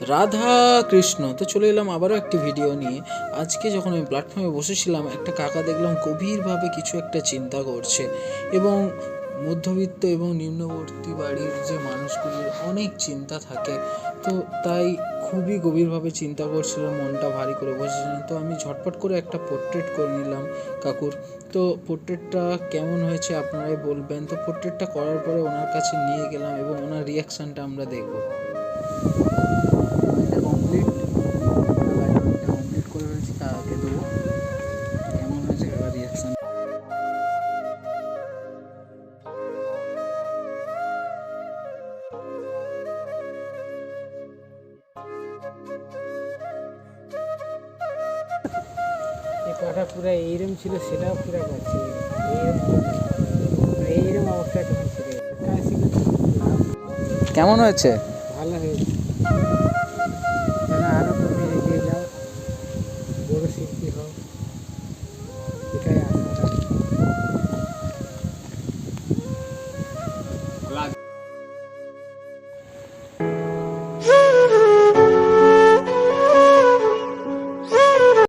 রাধা কৃষ্ণ। তো চলে এলাম আবারও একটি ভিডিও নিয়ে। আজকে যখন আমি প্ল্যাটফর্মে বসেছিলাম, একটা কাকা দেখলাম গভীরভাবে কিছু একটা চিন্তা করছে এবং মধ্যবিত্ত এবং নিম্নবর্তী বাড়ির যে মানুষগুলির অনেক চিন্তা থাকে। তো তাই খুবই গভীরভাবে চিন্তা করছিল, মনটা ভারী করে বসেছিলেন তো আমি ঝটপট করে একটা পোর্ট্রেট করে নিলাম কাকুর। তো পোর্ট্রেটটা কেমন হয়েছে আপনারাই বলবেন। তো পোর্ট্রেটটা করার পরে ওনার কাছে নিয়ে গেলাম এবং ওনার রিয়াকশানটা আমরা দেখব। এই পাটা পুরো এইরম ছিল সেটাও পুরো এইরকম এইরকম অবস্থা। কেমন হয়েছে?